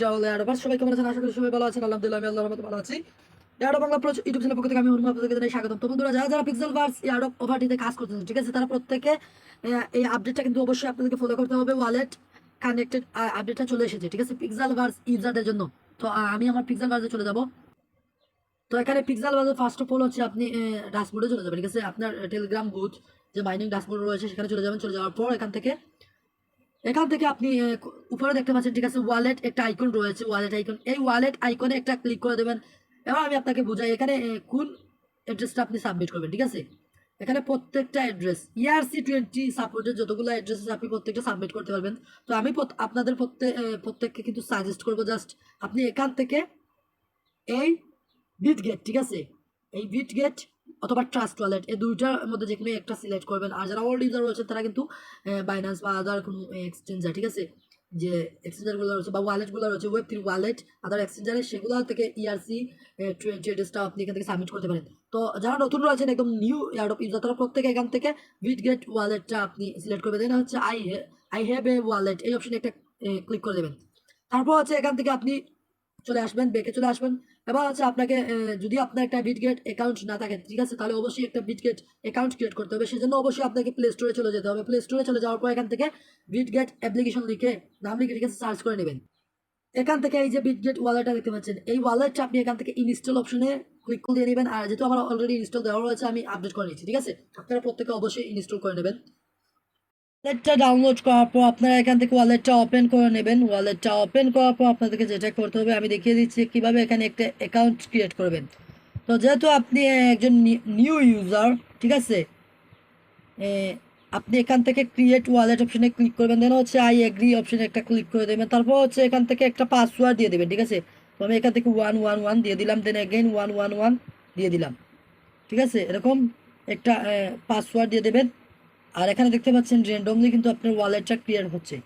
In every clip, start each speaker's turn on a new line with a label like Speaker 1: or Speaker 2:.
Speaker 1: তো তারা প্রত্যেকে এই আপডেটটা কিন্তু অবশ্যই আপনাদেরকে ফলো করতে হবে। ওয়ালেট কানেক্টেড আপডেটটা চলে এসেছে, ঠিক আছে? ভার্স ইউজারদের জন্য। তো আমি আমার ভার্সে চলে যাব। তো এখানে পিক্সেল ভার্সের ফার্স্ট অফ অল হচ্ছে আপনি ড্যাশবোর্ডে চলে যাবেন, ঠিক আছে? আপনার টেলিগ্রাম বুথ যে মাইনিং ড্যাশবোর্ড রয়েছে, সেখানে চলে যাবেন। চলে যাওয়ার পর এখান থেকে এখান থেকে আপনি উপরে দেখতে পাচ্ছেন, ঠিক আছে ওয়ালেট একটা আইকন রয়েছে ওয়ালেট আইকন এই ওয়ালেট আইকনে একটা ক্লিক করে দেবেন। এবার আমি আপনাকে বুঝাই, এখানে কোন অ্যাড্রেসটা আপনি সাবমিট করবেন, ঠিক আছে? এখানে প্রত্যেকটা অ্যাড্রেস ইয়ারসি টোয়েন্টি সাপোর্টের যতগুলো অ্যাড্রেস আছে, আপনি প্রত্যেকটা সাবমিট করতে পারবেন। তো আমি আপনাদের প্রত্যেক প্রত্যেককে কিন্তু সাজেস্ট করব জাস্ট আপনি এখান থেকে এই বিট গেট ঠিক আছে? এই বিট গেট অথবা ট্রাস্ট ওয়ালেট এই দুইটার মধ্যে যে কোনো একটা সিলেক্ট করবেন। আর যারা ওল্ড ইউজার রয়েছে তারা কিন্তু বাইন্যান্স বা আদার কোনো এক্সচেঞ্জার ঠিক আছে? যে এক্সচেঞ্জারগুলো রয়েছে বা ওয়ালেটগুলো রয়েছে ওয়েব থ্রি ওয়ালেট আদার এক্সচেঞ্জারে সেগুলো থেকে E ইআরসি টোয়েন্টি এড্রেসটা আপনি এখান থেকে সাবমিট করতে পারেন। তো যারা নতুন রয়েছেন, একদম নিউ ইয়ার্ড অফ ইউজার তারা প্রত্যেকে এখান থেকে বিট গেট ওয়ালেটটা আপনি সিলেক্ট করবেন। দেন হচ্ছে I I have a wallet এই অপশনে একটা ক্লিক করে দেবেন। তারপর হচ্ছে এখান থেকে আপনি চলে আসবেন বেঁকে চলে আসবেন। এবার হচ্ছে আপনাকে যদি আপনার একটা বিটগেট অ্যাকাউন্ট না থাকে, ঠিক আছে, তাহলে অবশ্যই একটা বিটগেট অ্যাকাউন্ট ক্রিয়েট করতে হবে। সেজন্য অবশ্যই আপনাকে প্লে স্টোরে চলে যেতে হবে। প্লে স্টোরে চলে যাওয়ার পর এখান থেকে বিটগেট অ্যাপ্লিকেশন লিখে, নাম লিখে, ঠিক আছে সার্চ করে নেবেন। এখান থেকে এই যে বিটগেট ওয়ালেটটা দেখতে পাচ্ছেন, এই ওয়ালেটটা আপনি এখান থেকে ইনস্টল অপশনে ক্লিক করে দিয়ে নেবেন। আর যেহেতু আমার অলরেডি ইনস্টল দেওয়া রয়েছে, আমি আপডেট করে নিচ্ছি, ঠিক আছে? আপনারা প্রত্যেকে অবশ্যই ইনস্টল করে নেবেন। ওয়ালেটটা ডাউনলোড করার পর আপনারা এখান থেকে ওয়ালেটটা ওপেন করে নেবেন। ওয়ালেটটা ওপেন করার পর আপনাদেরকে যেটা করতে হবে, আমি দেখিয়ে দিচ্ছি কীভাবে এখানে একটা অ্যাকাউন্ট ক্রিয়েট করবেন। তো যেহেতু আপনি একজন নিউ ইউজার ঠিক আছে? আপনি এখান থেকে ক্রিয়েট ওয়ালেট অপশনে ক্লিক করবেন দেন হচ্ছে আই এগ্রি অপশনে একটা ক্লিক করে দেবেন। তারপর হচ্ছে এখান থেকে একটা পাসওয়ার্ড দিয়ে দেবেন, ঠিক আছে? তো আমি এখান থেকে ওয়ান ওয়ান ওয়ান দিয়ে দিলাম then again one one one দিয়ে দিলাম। ঠিক আছে? এরকম একটা পাসওয়ার্ড দিয়ে দেবেন। আর এখানে দেখতে পাচ্ছেন র্যান্ডমলি কিন্তু আপনার ওয়ালেটটা ক্লিয়ার হচ্ছে।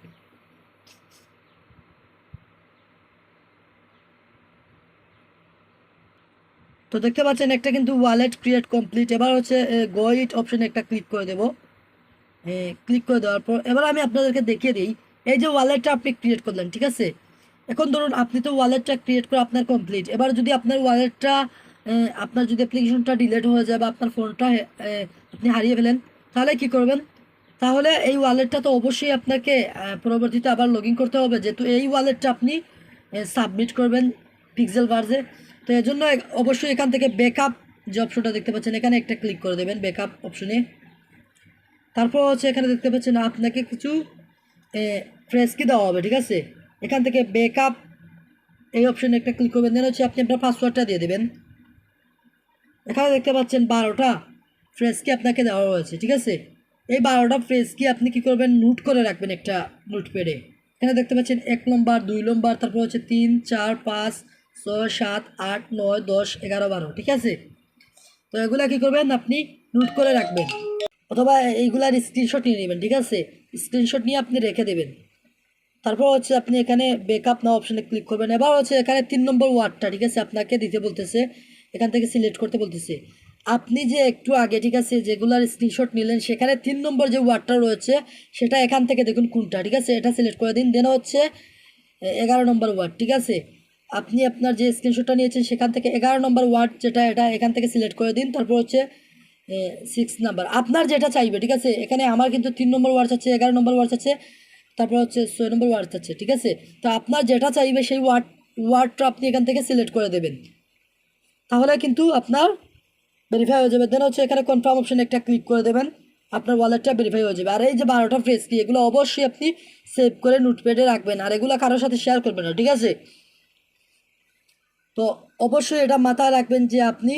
Speaker 1: তো দেখতে পাচ্ছেন একটা কিন্তু ওয়ালেট ক্রিয়েট কমপ্লিট এবার হচ্ছে গোইট অপশনে একটা ক্লিক করে দেবো। ক্লিক করে দেওয়ার পর, এবার আমি আপনাদেরকে দেখিয়ে দিই, এই যে ওয়ালেটটা আপনি ক্রিয়েট করলেন, ঠিক আছে? এখন ধরুন, আপনি তো ওয়ালেটটা ক্রিয়েট করে আপনার কমপ্লিট এবার যদি আপনার ওয়ালেটটা আপনার যদি অ্যাপ্লিকেশনটা ডিলেট হয়ে যায় বা আপনার ফোনটা আপনি হারিয়ে ফেলেন তাহলে কি করবেন? তাহলে এই ওয়ালেটটা তো অবশ্যই আপনাকে পরবর্তীতে আবার লগ করতে হবে। যেহেতু এই ওয়ালেটটা আপনি সাবমিট করবেন পিক্সেল ভার্সে তো এর জন্য অবশ্যই এখান থেকে ব্যাকআপ যে অপশনটা দেখতে পাচ্ছেন, এখানে একটা ক্লিক করে দেবেন ব্যাকআপ অপশনে তারপর হচ্ছে এখানে দেখতে পাচ্ছেন আপনাকে কিছু ফ্রেশ কি দেওয়া হবে, ঠিক আছে? এখান থেকে ব্যাকআপ এই অপশনে একটা ক্লিক করবেন। দেন হচ্ছে আপনি আপনার পাসওয়ার্ডটা দিয়ে দেবেন। এখানে দেখতে পাচ্ছেন বারোটা। ফ্রেশ কি আপনাকে দেওয়া হয়েছে, ঠিক আছে? এই বারোটা ফ্রেশ কি আপনি কি করবেন? নোট করে রাখবেন একটা নোট প্যাডে এখানে দেখতে পাচ্ছেন, এক নম্বর, দুই নম্বর, তারপর হচ্ছে তিন, চার, পাঁচ, ছয়, সাত, আট, নয়, দশ, এগারো, বারো, ঠিক আছে? তো এগুলা কি করবেন? আপনি নোট করে রাখবেন। অথবা এইগুলার স্ক্রিনশট নিয়ে নেবেন, ঠিক আছে? স্ক্রিনশট নিয়ে আপনি রেখে দেবেন। তারপর হচ্ছে আপনি এখানে ব্যাকআপ না অপশনে ক্লিক করবেন। এবার হচ্ছে এখানে তিন নম্বর ওয়ার্ডটা ঠিক আছে? আপনাকে দিতে বলতেছে, এখান থেকে সিলেক্ট করতে বলতেছে। আপনি যে একটু আগে, ঠিক আছে, যেগুলার স্ক্রিনশট নিলেন, সেখানে তিন নম্বর যে ওয়ার্ডটা রয়েছে, সেটা এখান থেকে দেখুন কোনটা, ঠিক আছে? এটা সিলেক্ট করে দিন, দেন হচ্ছে এগারো নম্বর ওয়ার্ড ঠিক আছে? আপনি আপনার যে স্ক্রিনশটটা নিয়েছেন, সেখান থেকে এগারো নম্বর ওয়ার্ড যেটা, এটা এখান থেকে সিলেক্ট করে দিন, তারপর হচ্ছে সিক্স নাম্বার আপনার যেটা চাইবে, ঠিক আছে? এখানে আমার কিন্তু তিন নম্বর ওয়ার্ড আছে, এগারো নম্বর ওয়ার্ড আছে, তারপর হচ্ছে ছয় নম্বর ওয়ার্ড আছে, ঠিক আছে? তো আপনার যেটা চাইবে, সেই ওয়ার্ড ওয়ার্ডটা আপনি এখান থেকে সিলেক্ট করে দেবেন। তাহলে কিন্তু আপনার ভেরিফাই হয়ে যাবে। দেন হচ্ছে এখানে কনফার্ম অপশন একটা ক্লিক করে দেবেন। আপনার ওয়ালেটটা ভেরিফাই হয়ে যাবে। আর এই যে বারোটা ফ্রেস কি এগুলো অবশ্যই আপনি সেভ করে নোটপ্যাডে রাখবেন। আর এগুলো কারোর সাথে শেয়ার করবেন না, ঠিক আছে? তো অবশ্যই এটা মাথায় রাখবেন যে আপনি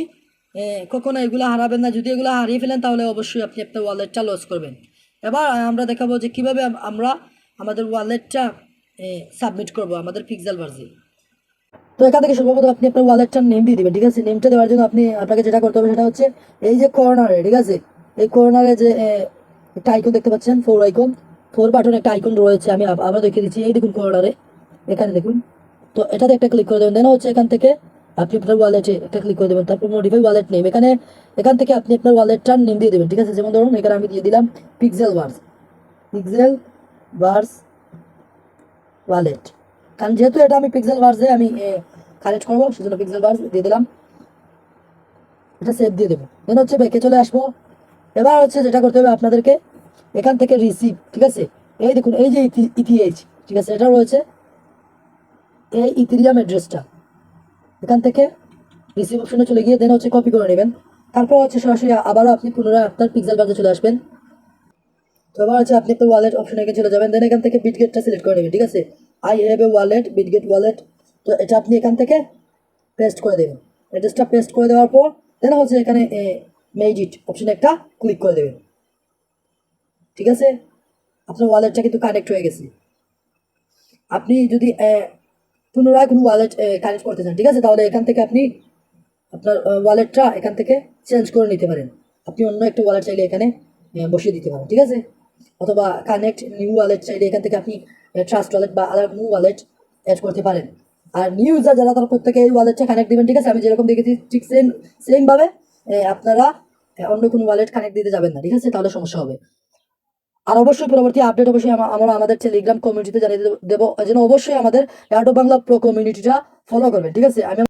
Speaker 1: কখনো এগুলো হারাবেন না। যদি এগুলো হারিয়ে ফেলেন, তাহলে অবশ্যই আপনি আপনার ওয়ালেটটা লস করবেন। এবার আমরা দেখাবো যে কীভাবে আমরা আমাদের ওয়ালেটটা সাবমিট করব, আমাদের পিক্সেল ভার্সে তো এখান থেকে সর্বপ্রথম আপনি আপনার ওয়ালেটটার নেম দিয়ে দিবেন, ঠিক আছে? নেমটা দেওয়ার জন্য আপনি আপনাকে যেটা করতে হবে সেটা হচ্ছে এই যে কর্নারে ঠিক আছে? এই কর্নারে যে একটা আইকন দেখতে পাচ্ছেন ফোর আইকন ফোর বাটন একটা আইকন রয়েছে, আমি আবার দেখিয়ে দিচ্ছি, এই দেখুন কর্নারে এখানে দেখুন। তো এটাতে একটা ক্লিক করে দেবেন দেন হচ্ছে এখান থেকে আপনি আপনার ওয়ালেটে একটা ক্লিক করে দেবেন, তারপর মডিফাই ওয়ালেট নেম এখানে, এখান থেকে আপনি আপনার ওয়ালেটটার নেম দিয়ে দেবেন, ঠিক আছে? যেমন ধরুন, এখানে আমি দিয়ে দিলাম Pixelverse Pixelverse wallet কারণ যেহেতু এটা আমি পিক্সেল ভার্সে আমি কালেক্ট করব, সেজন্য পিক্সেল ভার্স দিয়ে দিলাম। এটা সেভ দিয়ে দেবো। দেন হচ্ছে ব্যাকে চলে আসব। এবার হচ্ছে যেটা করতে হবে আপনাদেরকে, এখান থেকে রিসিভ ঠিক আছে? এই দেখুন, এই যে ইথিএইচ ঠিক আছে? এটা রয়েছে এই ইথিরিয়াম অ্যাড্রেসটা এখান থেকে রিসিভ অপশনে চলে গিয়ে দেন হচ্ছে কপি করে নেবেন। তারপর হচ্ছে সরাসরি আবারও আপনি পুনরায় আপনার পিক্সেল বাজে চলে আসবেন। তো এবার হচ্ছে আপনি আপনার ওয়ালেট অপশনে চলে যাবেন। দেন এখান থেকে বিটগেটটা সিলেক্ট করে নেবেন, ঠিক আছে? I have a wallet Bitget wallet তো এটা আপনি এখান থেকে পেস্ট করে দেবেন। অ্যাড্রেসটা পেস্ট করে দেওয়ার পর দেন হচ্ছে এখানে মেজিট অপশনে একটা ক্লিক করে দেবেন। ঠিক আছে? আপনার ওয়ালেটটা কিন্তু কানেক্ট হয়ে গেছে। আপনি যদি পুনরায় কোনো ওয়ালেট কানেক্ট করতে চান, ঠিক আছে? তাহলে এখান থেকে আপনি আপনার ওয়ালেটটা এখান থেকে চেঞ্জ করে নিতে পারেন। আপনি অন্য একটা ওয়ালেট চাইলে এখানে বসিয়ে দিতে পারেন, ঠিক আছে? অথবা কানেক্ট নিউ ওয়ালেট চাইলে এখান থেকে আপনি ট্রাস্ট ওয়ালেট বা আদার নিউ ওয়ালেট অ্যাড করতে পারেন। আর নিউ ইউজার যারা, তারা প্রত্যেকে এই ওয়ালেটটা কানেক্ট দিবেন, ঠিক আছে? আমি যেরকম দেখেছি, ঠিক সেম সেমভাবে আপনারা অন্য কোনো ওয়ালেট কানেক্ট দিতে যাবেন না, ঠিক আছে? তাহলে সমস্যা হবে। আর অবশ্যই পরবর্তী আপডেট অবশ্যই আমরা আমাদের টেলিগ্রাম কমিউনিটিতে জানিয়ে দেব- যেন অবশ্যই আমাদের এয়ারটো বাংলা প্রো কমিউনিটিটা ফলো করবেন, ঠিক আছে? আমি